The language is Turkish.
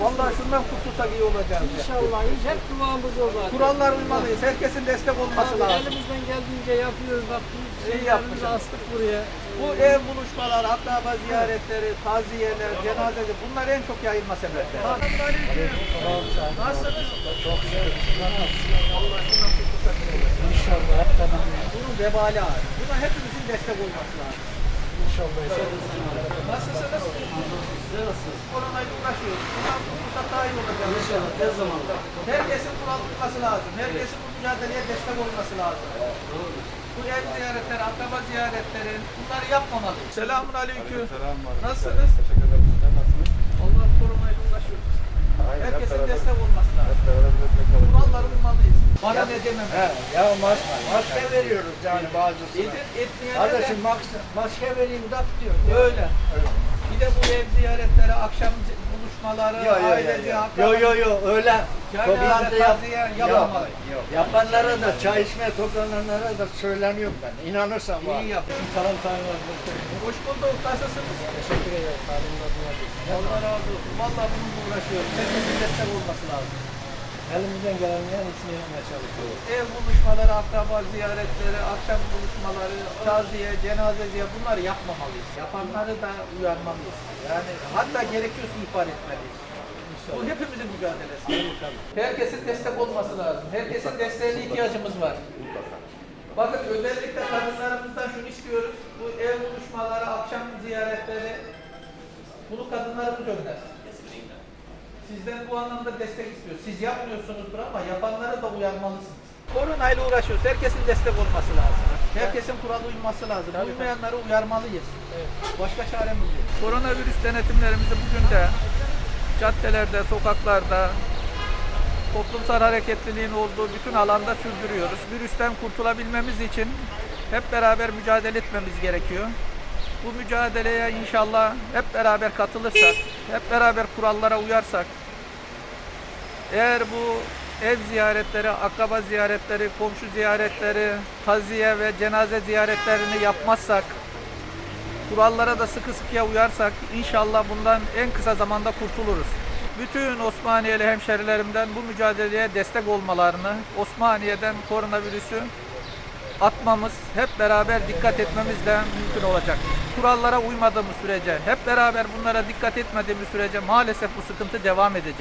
Vallahi şundan kurtulsak iyi olacağız. İnşallah. Hep duamız o zaten. Kurallar uymalıyız. Herkesin destek olması Abi, lazım. elimizden geldiğince yapıyoruz. Bak bu yapmışsın. astık buraya. Bu ev buluşmaları, akraba ziyaretleri, taziyeler, cenazeler bunlar en çok yayılma sebepleri. Nasılsınız? Çok Allah şundan kurtulsak iyi olacak. İnşallah. Bunun vebali ağır. Buna hepimizin destek olması lazım. İnşallah. Nasılsınız? Size nasılsınız? Koronayla uğraşıyoruz. Bundan kurtulsak daha iyi olacak. İnşallah. Her zaman. Herkesin kural tutması lazım. Herkesin bu mücadeleye destek olması lazım. Bu ev ziyaretleri, akraba ziyaretleri bunları yapmamalıyız. Selamun aleyküm. Nasılsınız? Teşekkür ederim. Sizler nasılsınız? Allah koronayla uğraşıyoruz. Aynen, hep Herkesin beraber- destek olması lazım. Hep beraber destek olalım. Kuralları Bana ne demem. He, ya maske, maske veriyoruz yani bazısına. Etmeyene Kardeşim de maske, maske vereyim tak diyor. öyle. Bir de bu ev ziyaretleri, akşam buluşmaları, Yo yo yo. ailece, Yo yo yo, yo öyle Yani toplantı öyle yap. yok. Yapanlara da çay içmeye toplananlara da söyleniyorum ben. İnanırsan var. İyi yaptın. Salam Hoş bulduk. Nasılsınız? Teşekkür ederim. Allah razı olsun. Vallahi bununla uğraşıyoruz. Herkesin destek olması lazım. Elimizden gelen en iyisini yapmaya çalışıyoruz. Ev buluşmaları, akraba ziyaretleri, akşam buluşmaları, taziye, cenaze ziye bunları yapmamalıyız. Yapanları da uyarmalıyız. Yani hatta gerekiyorsa ihbar etmeliyiz. Bu hepimizin mücadelesi. Herkesin destek olması lazım. Herkesin desteğine ihtiyacımız var. Bakın özellikle kadınlarımızdan şunu istiyoruz. Bu ev buluşmaları, akşam ziyaretleri bunu kadınlarımız önler. Sizden bu anlamda destek istiyoruz. Siz yapmıyorsunuzdur ama yapanları da uyarmalısınız. Koronayla uğraşıyoruz. Herkesin destek olması lazım. Herkesin kurala uyması lazım. Uymayanları uyarmalıyız. Başka çaremiz yok. Koronavirüs denetimlerimizi bugün de caddelerde, sokaklarda, toplumsal hareketliliğin olduğu bütün alanda sürdürüyoruz. Virüsten kurtulabilmemiz için hep beraber mücadele etmemiz gerekiyor. Bu mücadeleye inşallah hep beraber katılırsak, hep beraber kurallara uyarsak, eğer bu ev ziyaretleri, akraba ziyaretleri, komşu ziyaretleri, taziye ve cenaze ziyaretlerini yapmazsak, kurallara da sıkı sıkıya uyarsak inşallah bundan en kısa zamanda kurtuluruz. Bütün Osmaniyeli hemşerilerimden bu mücadeleye destek olmalarını, Osmaniye'den koronavirüsü atmamız, hep beraber dikkat etmemizle mümkün olacak. Kurallara uymadığımız sürece, hep beraber bunlara dikkat etmediğimiz sürece maalesef bu sıkıntı devam edecek.